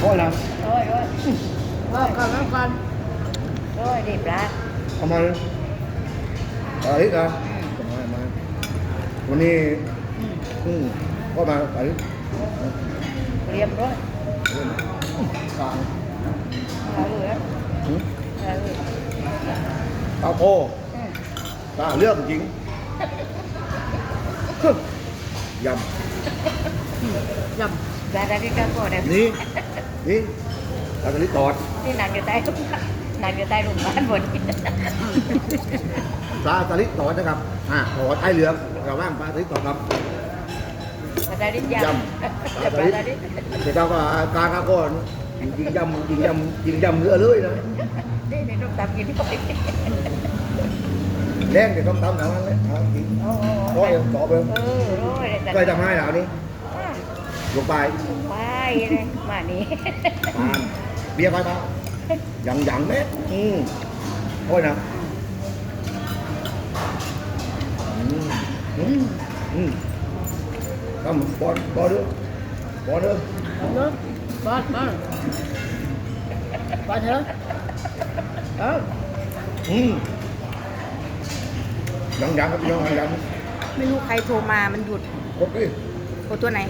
โอ้ยนะโอ้ยโอ้ยว่ากันแล้วกันโอ้ยดีปลาเอามาเลยอะไรกันมามาวันนี้อืมอืมก็มาอะไรเรียบร้อยกลางเอาเลยนะหืมเอาเลยข้าวโพดอืมกล้าเลือกจริงยยปลาที่ก้าวโก้เนี่ยำ นี่นี่ตากะลิตอดที่นางอยู่ใต้ร่มนางอยู่ใต้ร่มบ้านบนนี้ปลาตะลิตอดนะครับ อ่าตอดไอเหลืองเราว่างปลาตะลิตอดครับปลาดาดิยยำำปลาปตะลาลิดาดิเดี๋ยวเราก็กลางก็ยิงยำยิงยำยิงยำเรือเลยนะนี่ในร่มตามกินที่ปกติแดงเดี๋ยวต้องตำหนังนั้นเลยเอาจริงโอ้โหร้อยต่อไปเออร้อยเลยเคยทำให้เหล่านี้ ลงไปไปเลยมานี่ปานเบียร์ไปเปล่ายังยังเม็ดอืมโอ้ยนะอืมอืมอืมทำบอลบอลเด้อบอลเด้อำเนาะบ้านบ้านบ้านเถอะเอออืมยังยังครับพี่น้องยังยังไม่รู้ใครโทรมามันหยุดกดดิโทรตัวไหนก